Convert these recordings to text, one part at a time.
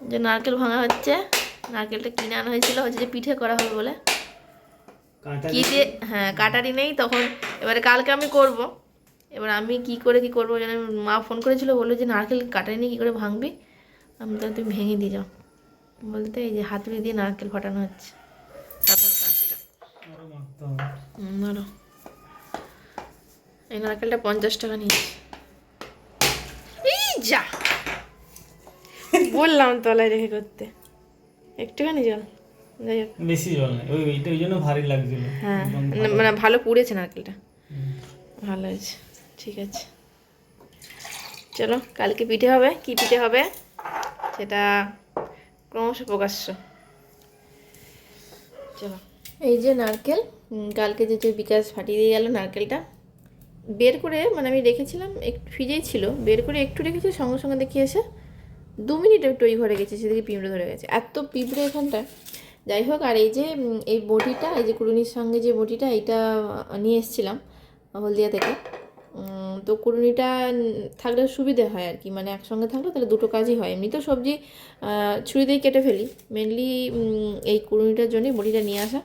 যে নারকেল ভাঙা হচ্ছে নারকেলটা কিনে আনা হয়েছিল হচ্ছে যে পিঠে করা হবে বলে। কি দিয়ে হ্যাঁ কাটারি নেই তখন এবারে কালকে আমি করব। এবার আমি কি করে কি করব জানি মা ফোন করেছিল বলল যে নারকেল কাটারি নিয়ে কী করে ভাঙবি? আমি তো তুমি ভেঙে দিয়ে যাও। বলতে এই যে হাতুড়ি দিয়ে নারকেল ফাটানো হচ্ছে। কাজটা ধরো। এই নারকেলটা পঞ্চাশ টাকা নিয়েছি। এই যা! বললাম তলায় রেখে করতে। একটুখানি জল। যাই হোক। বেশি জল নেই। ওই ওইটা ওই জন্য ভারী লাগছিল। হ্যাঁ। মানে ভালো পুড়েছে নারকেলটা। ভালো হয়েছে। ঠিক আছে। চলো কালকে পিঠে হবে। কি পিঠে হবে? সেটা ক্রমশ প্রকাশ্য। চলো। এই যে নারকেল কালকে যে যে বিকাশ ফাটিয়ে দিয়ে গেল নারকেলটা বের করে মানে আমি রেখেছিলাম একটু ফ্রিজেই ছিল বের করে একটু রেখেছি সঙ্গে সঙ্গে দেখি এসে দু মিনিট একটু ওই ঘরে গেছে, সেদিকে পিঁপড়ে ধরে গেছে। এত পিঁপড়ে এখানটা। যাই হোক, আর এই যে এই বটিটা, এই যে কুড়ুনির সঙ্গে যে বটিটা এটা নিয়ে এসেছিলাম হলদিয়া থেকে। তো কুড়ুনিটা থাকলে সুবিধে হয় আর কি। মানে একসঙ্গে থাকলে তাহলে দুটো কাজই হয়। এমনি তো সবজি ছুরি দিয়ে কেটে ফেলি। মেনলি এই কুড়ুনিটার জন্যই বটিটা নিয়ে আসা।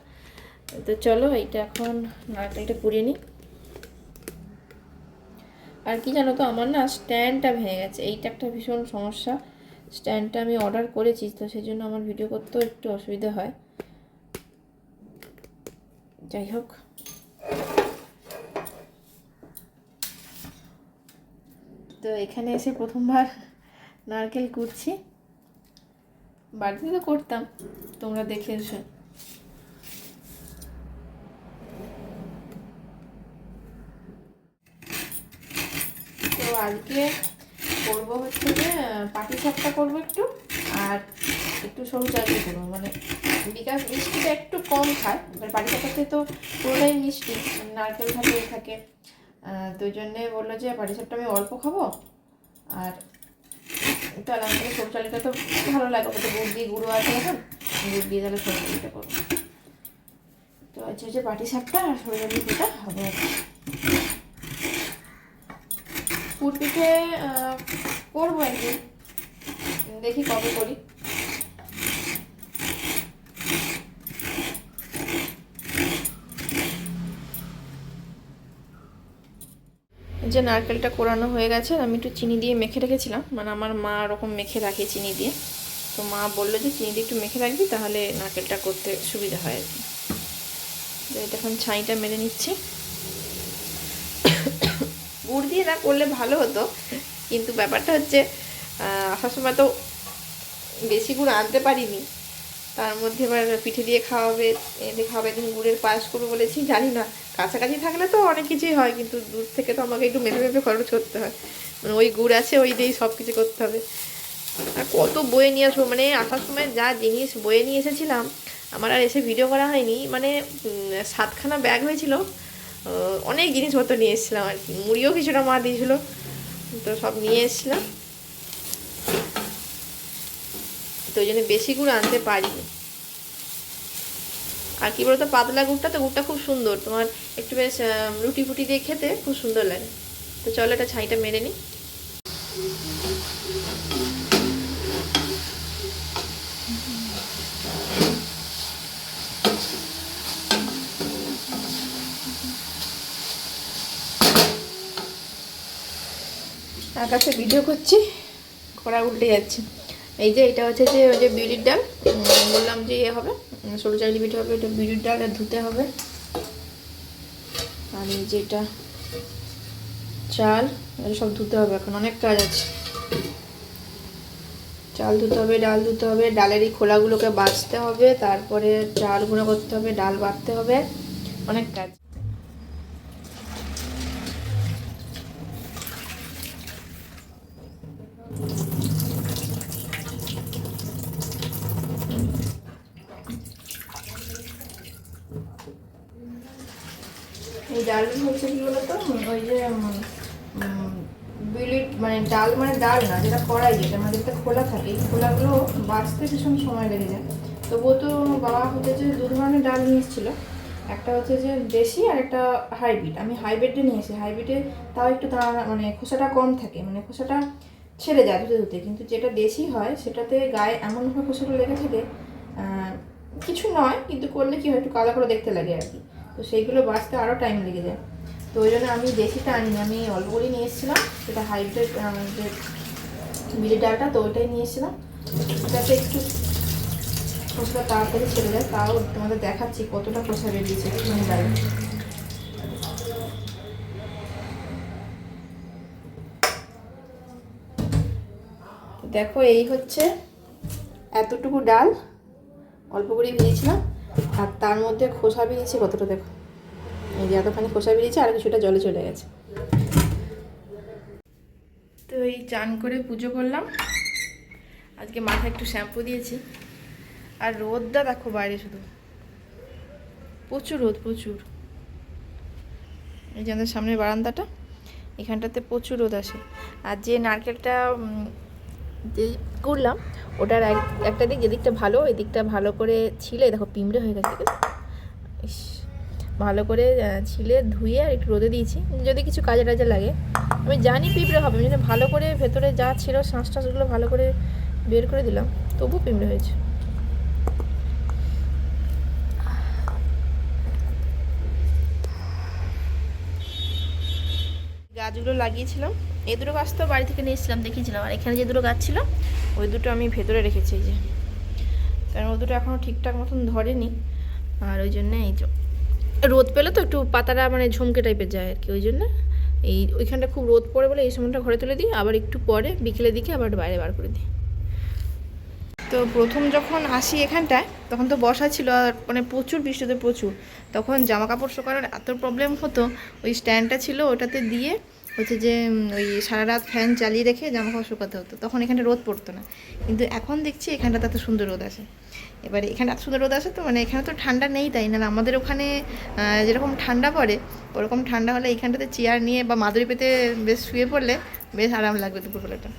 তো চলো, এইটা এখন নারকেলটা পুড়িয়ে নিই। আর কি জানো তো, আমার না স্ট্যান্ডটা ভেঙে গেছে। এইটা একটা ভীষণ সমস্যা। স্ট্যান্ডটা আমি অর্ডার করেছি, তো সেই জন্য আমার ভিডিও করতেও একটু অসুবিধা হয়। যাই হোক। তো এখানে এসে প্রথমবার নারকেল কুড়ছি বাড়িতে তো করতাম, তোমরা দেখে এসো। তো আজকে করব হচ্ছে যে, পাটি সাপটা করব একটু, আর একটু সরু চাটনি করব। মানে বিকাশ মিষ্টিটা একটু কম খায়, এবার পাটি সাপটাতে তো পুরোটাই মিষ্টি, নারকেল থাকে থাকে। তো জন্যে বলল যে, পাটি সাপটা আমি অল্প খাব, আর তাহলে আমি তাহলে সরু চালিটা তো ভালো লাগে ওটা গুড় দিয়ে গুঁড়ো আছে এখন, গুড় দিয়ে তাহলে সরু চালিটা করব তো আচ্ছা হচ্ছে পাটি সাপটা আর সরু চালি পিঠা হবে। আর। পুর করব একদিন। দেখি কবে করি। যে নারকেলটা কোরানো হয়ে গেছে, আমি একটু চিনি দিয়ে মেখে রেখেছিলাম। মানে আমার মা ওরকম মেখে রাখে চিনি দিয়ে। তো মা বলল যে, চিনি দিয়ে একটু মেখে রাখবি, তাহলে নারকেলটা করতে সুবিধা হয় আর কি। এটা এখন ছাইটা মেরে নিচ্ছি। গুড় দিয়ে না করলে ভালো হতো। কিন্তু ব্যাপারটা হচ্ছে আসার সময় তো বেশি গুড় আনতে পারিনি। তার মধ্যে এবার পিঠে দিয়ে খাওয়াবে, এনে খাওয়াবে, একদিন গুড়ের পায়েস করব বলেছি, জানি না। কাছাকাছি থাকলে তো অনেক কিছুই হয়, কিন্তু দূর থেকে তো আমাকে একটু মেপে মেপে খরচ করতে হয়। মানে ওই গুড় আছে, ওই দিয়েই সব কিছু করতে হবে। আর কত বয়ে নিয়ে আসব মানে আসার সময় যা জিনিস বয়ে নিয়ে এসেছিলাম, আমার আর এসে ভিডিও করা হয়নি। মানে সাতখানা ব্যাগ হয়েছিল। অনেক জিনিসপত্র নিয়ে এসেছিলাম আর কি। মুড়িও কিছুটা মা দিয়েছিল, তো সব নিয়ে এসেছিলাম। তো ওই জন্য বেশি গুড় আনতে পারিনি। আর কি বলতো, পাতলা গুড়টা তো, গুড়টা খুব সুন্দর। তোমার একটু বেশ রুটি ফুটি দিয়ে খেতে খুব সুন্দর লাগে। তো চলো এটা ছাইটা মেরে নিই আকাশে ভিডিও করছি। খরা উল্টে যাচ্ছে। এই যে এটা হচ্ছে যে, ওই যে বিউলির ডাল। বললাম যে ইয়ে হবে। সরু চাইলি পিঠে হবে, এটা বিউলির ডাল ধুতে হবে। আর এই যে এটা চাল সব ধুতে হবে এখন, অনেক কাজ আছে। চাল ধুতে হবে, ডাল ধুতে হবে, ডালের এই খোলাগুলোকে বাছতে হবে, তারপরে চাল গুঁড়ো করতে হবে, ডাল বাটতে হবে। অনেক কাজ। ডালটা হচ্ছে কি বলতো? ওই যে বিলিট মানে ডাল মানে ডাল না, যেটা কড়াই যেটা মানে যেটা খোলা থাকে, এই খোলাগুলো বাঁচতে ভীষণ সময় লেগে যায়। তবুও তো বাবা হচ্ছে যে দু ধরনের ডাল নিয়ে এসেছিল। একটা হচ্ছে যে দেশি আর একটা হাইব্রিড। আমি হাইব্রিডে নিয়েছি হাইব্রিডে তাও একটু দাঁড়া মানে খোসাটা কম থাকে মানে খোসাটা ছেড়ে যায় ধুতে ধুতে। কিন্তু যেটা দেশি হয়, সেটাতে গায়ে এমনভাবে খোসাগুলো লেগে থাকে কিছু নয়, কিন্তু করলে কি হয়, একটু কালো করে দেখতে লাগে আর কি। তো সেইগুলো বাঁচতে আরও টাইম লেগে যায়। তো ওই জন্য আমি দেশিটা আনিনি, আমি অল্প করে নিয়ে এসেছিলাম, সেটা হাইব্রিড যে বিলি ডালটা, তো ওইটাই নিয়ে এসেছিলাম। ওটাতে একটু খোসা তাড়াতাড়ি ছেড়ে যায়, তাও তোমাদের দেখাচ্ছি কতটা খোসা বেরিয়েছে মানে ডাল দেখো, এই হচ্ছে এতটুকু ডাল, অল্প করে ভেজেছিলাম। আর তার মধ্যে খোসা বেরিয়েছে, কতটা দেখো? এই যে এতখানি খোসা বেরিয়েছে আর কিছুটা জলে চলে গেছে। তো এই চান করে পুজো করলাম। আজকে মাথায় একটু শ্যাম্পু দিয়েছি। আর রোদটা দেখো বাইরে শুধু। প্রচুর রোদ, প্রচুর। এই যে আমাদের সামনের বারান্দাটা, এখানটাতে প্রচুর রোদ আসে। আর যে নারকেলটা যে করলাম। ওটার এক, একটা দিক যেদিকটা ভালো ওই দিকটা ভালো করে ছিলে, দেখো পিমড়ে হয়ে গেছে ভালো করে ছিলে, ধুয়ে আর একটু রোদে দিয়েছি। যদি কিছু কাজে টাজে লাগে। আমি জানি পিঁপড়ে হবে, আমি ভালো করে ভেতরে যা ছিল শ্বাস ভালো করে বের করে দিলাম তবু পিঁপড়ে হয়েছে। গাছগুলো লাগিয়েছিলাম। এই দুটো গাছ তো বাড়ি থেকে নিয়েছিলাম দেখিয়েছিলাম। আর এখানে যে দুটো গাছ ছিল, ওই দুটো আমি ভেতরে রেখেছি যে। কারণ ওই দুটো এখনও ঠিকঠাক মতন ধরেনি। আর ওই জন্যে এই রোদ পেলে তো একটু পাতাটা মানে ঝুমকে টাইপের যায় আর কি, ওই জন্য এই ওইখানটা খুব রোদ পড়ে বলে এই সময়টা ঘরে তুলে দিই, আবার একটু পরে বিকেলের দিকে আবার বাইরে বার করে দিই। তো প্রথম যখন আসি এখানটায়, তখন তো বসা ছিল আর মানে প্রচুর বৃষ্টিতে প্রচুর। তখন জামা কাপড় শোকানোর এত প্রবলেম হতো, ওই স্ট্যান্ডটা ছিল ওটাতে দিয়ে হচ্ছে যে ওই সারা রাত ফ্যান চালিয়ে রেখে জামা কাপড় শুকাতে হতো। তখন এখানটা রোদ পড়তো না। কিন্তু এখন দেখছি এখানটাতে এত সুন্দর রোদ আসে। এবারে এখানে এত সুন্দর রোদ আসে তো মানে এখানে তো ঠান্ডা নেই তাই না? আমাদের ওখানে যেরকম ঠান্ডা পড়ে, ওরকম ঠান্ডা হলে এখানটাতে চেয়ার নিয়ে বা মাদুরি পেতে বেশ শুয়ে পড়লে বেশ আরাম লাগবে দুপুরবেলাটা।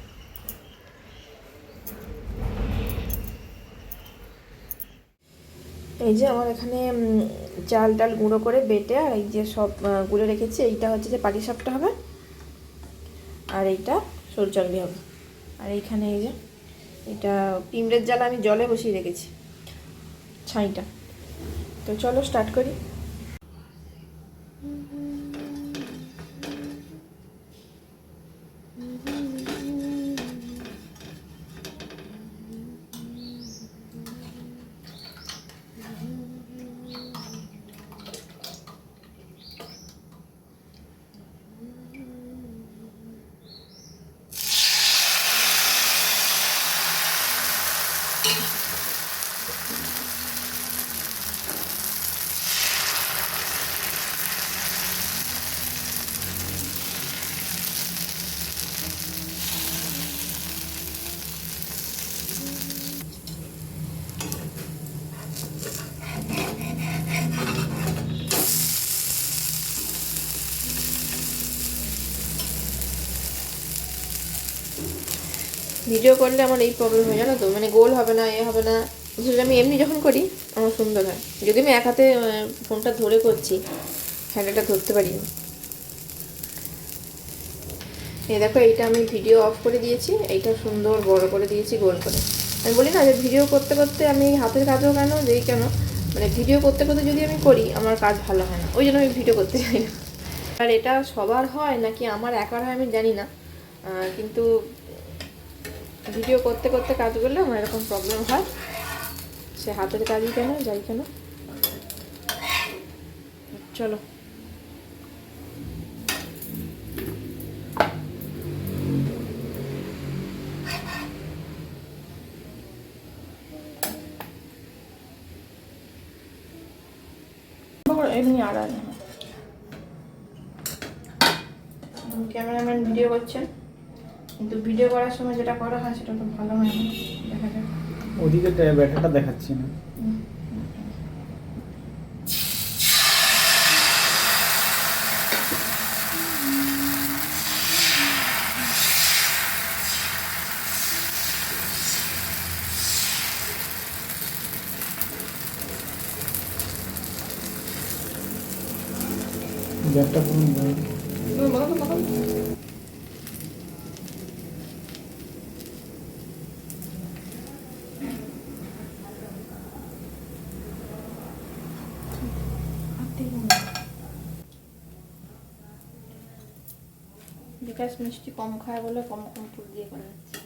এই যে আমার এখানে চাল টাল গুঁড়ো করে বেটে আর এই যে সব গুঁড়ো রেখেছি, এইটা হচ্ছে যে পাটি সাপটা হবে। আর এইটা সরু চাকরি হবে। আর এইখানে এই যে, এটা পিমড়ের জাল আমি জলে বসিয়ে রেখেছি, ছাইটা। তো চলো স্টার্ট করি। ভিডিও করলে আমার এই প্রবলেম হয় জানো তো? মানে গোল হবে না, এ হবে না। বিশেষ আমি এমনি যখন করি, আমার সুন্দর হয়। যদি আমি এক হাতে ফোনটা ধরে করছি, হ্যান্ডেলটা ধরতে পারি না। এই দেখো, এইটা আমি ভিডিও অফ করে দিয়েছি। এইটা সুন্দর বড় করে দিয়েছি, গোল করে। আমি বলি না যে ভিডিও করতে করতে আমি হাতের কাজও কেন, যেই কেন মানে ভিডিও করতে করতে যদি আমি করি, আমার কাজ ভালো হয় না। ওই জন্য আমি ভিডিও করতে চাই না। আর এটা সবার হয় নাকি আমার একার হয় আমি জানি না। কিন্তু ভিডিও করতে করতে কাজ করলে আমার এরকম প্রবলেম হয়। সে হাতের কাজই কেন যাই কেন। চলো। এমনি আড়াই ক্যামেরাম্যান ভিডিও করছেন। কিন্তু ভিডিও করার সময় যেটা করা হয় সেটা তো ভালো হয় না দেখা যাক। ওদিকে ব্যাটাটা দেখাচ্ছি না। ব্যাগটা পুরো বিকাশ মিষ্টি কম খায় বলে কম কম পুর দিয়ে যাচ্ছে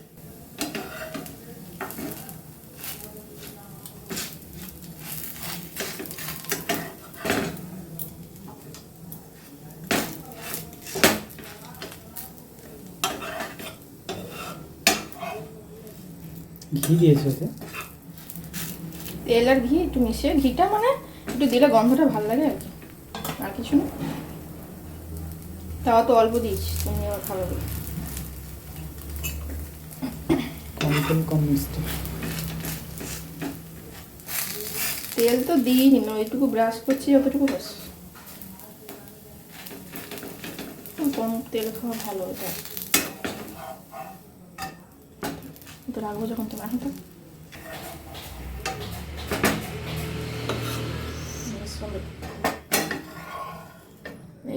ঘি দিয়েছে ওতে? তেল আর ঘি একটু মিশিয়ে ঘিটা মানে একটু দিলে গন্ধটা ভালো লাগে আর কি। আর কিছু না। তাও তো অল্প দিয়েছি তুমি খাবে বলে। কম তেল কম মিষ্টি তেল তো দিইনি না ওইটুকু ব্রাশ করছি যতটুকু ব্যাস কম তেল খাওয়া ভালো এটা তো রাখব যখন তো রাখো তো।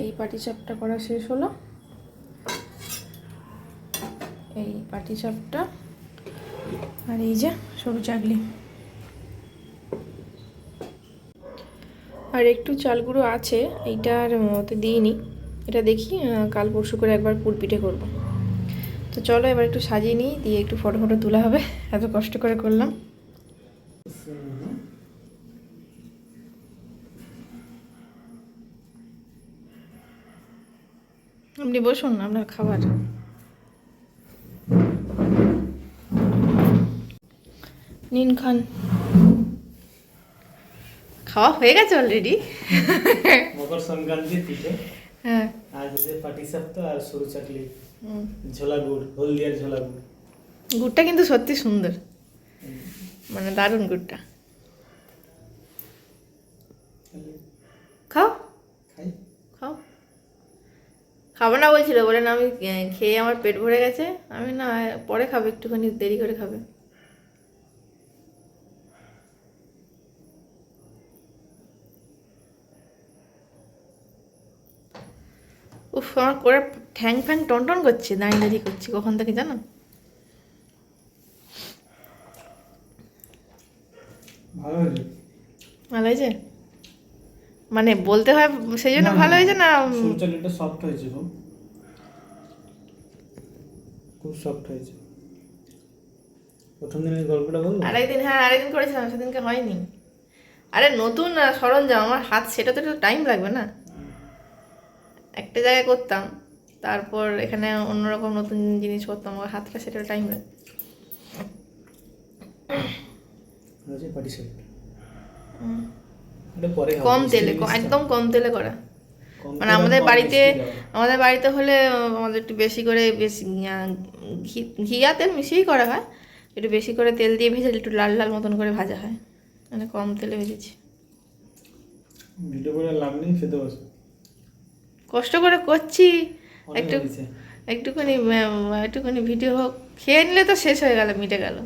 এই পাটি চাপটা করা শেষ হলো এই পাটি চাপটা। আর এই যে সরু চাকলি আর একটু চাল গুঁড়ো আছে, এইটা আর ওতে দিইনি। এটা দেখি কাল পরশু করে একবার পুর পিঠে করব। তো চলো এবার একটু সাজিয়ে নিই, দিয়ে একটু ফটো ফটো তোলা হবে, এত কষ্ট করে করলাম। আপনি বসুন, আপনার খাবার। নিন খান। খাওয়া হয়ে গেছে অলরেডি মকর সংক্রান্তির পিঠে হ্যাঁ। আজ হচ্ছে পাটি সাপ্তাহ আর সরু চাকলি হুম। ঝোলা গুড় হলদিয়ার ঝোলা গুড়। গুড়টা কিন্তু সত্যি সুন্দর। মানে দারুণ গুড়টা। খাও। খাই। খাও। খাব না বলছিল বলে না আমি খেয়ে আমার পেট ভরে গেছে। আমি না পরে খাব একটুখানি দেরি করে খাবে। আমার করে ঠ্যাং ফ্যাং টন টন করছে দাঁড়িয়ে দাঁড়িয়ে করছি কখন থেকে জানো? ভালো হয়েছে। মানে বলতে হয় সেই জন্য ভালো হয়েছে না সরু সফট হয়েছে খুব। খুব সফট হয়েছে। প্রথম দিনের গল্পটা বলব? আরেকদিন হ্যাঁ আরেকদিন করেছিলাম সেদিনকে হয়নি। আরে নতুন সরঞ্জাম আমার হাত সেটা তো একটু টাইম লাগবে না। একটা জায়গায় করতাম তারপর এখানে অন্যরকম নতুন জিনিস করতাম আমার হাতটা সেটা টাইম লাগে কম তেলে একদম কম তেলে করা। মানে আমাদের বাড়িতে আমাদের বাড়িতে হলে আমাদের একটু বেশি করে বেশি ঘি ঘিয়া তেল মিশিয়েই করা হয়। একটু বেশি করে তেল দিয়ে ভেজে একটু লাল লাল মতন করে ভাজা হয়। মানে কম তেলে ভেজেছি। ভিডিও করে লাভ নেই খেতে বসে। কষ্ট করে করছি। একটু একটুখানি একটুখানি ভিডিও হোক। খেয়ে নিলে তো শেষ হয়ে গেল মিটে গেল।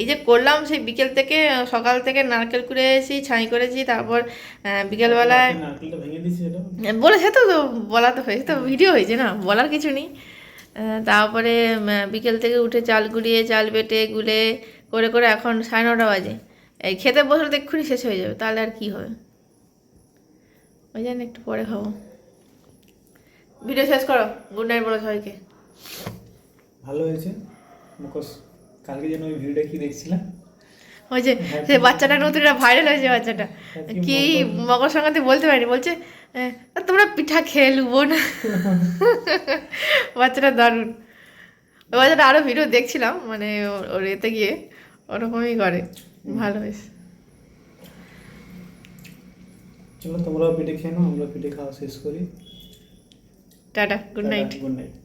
এই যে করলাম সেই বিকেল থেকে সকাল থেকে নারকেল কুড়ে এসেছি ছাই করেছি তারপর বিকেলবেলায় ভেঙে বলেছে তো তো বলা তো হয়েছে তো ভিডিও হয়েছে না বলার কিছু নেই। তারপরে বিকেল থেকে উঠে চাল গুঁড়িয়ে চাল বেটে গুলে করে করে এখন সাড়ে নটা বাজে। এই খেতে বসলে তো এক্ষুনি শেষ হয়ে যাবে তাহলে আর কি হবে? ওই জন্য একটু পরে খাব। ভিডিও শেষ করো। গুড নাইট বলো সবাইকে। ভালো হয়েছে। মুখোশ কালকে যেন ওই ভিডিওটা কি দেখছিলাম? ওই যে সে বাচ্চাটা নতুন ভাইরাল হয়েছে বাচ্চাটা। কি মকর- সংক্রান্তি বলতে পারিনি বলছে তোমরা পিঠা খেয়ে লুবো না? বাচ্চাটা দারুণ। ওই বাচ্চাটা আরও ভিডিও দেখছিলাম মানে ওর এতে গিয়ে ওরকমই করে ভালো হয়েছে। চলো তোমরাও পিঠে খেয়ে নাও আমরা পিঠে খাওয়া শেষ করি। Tata good night good night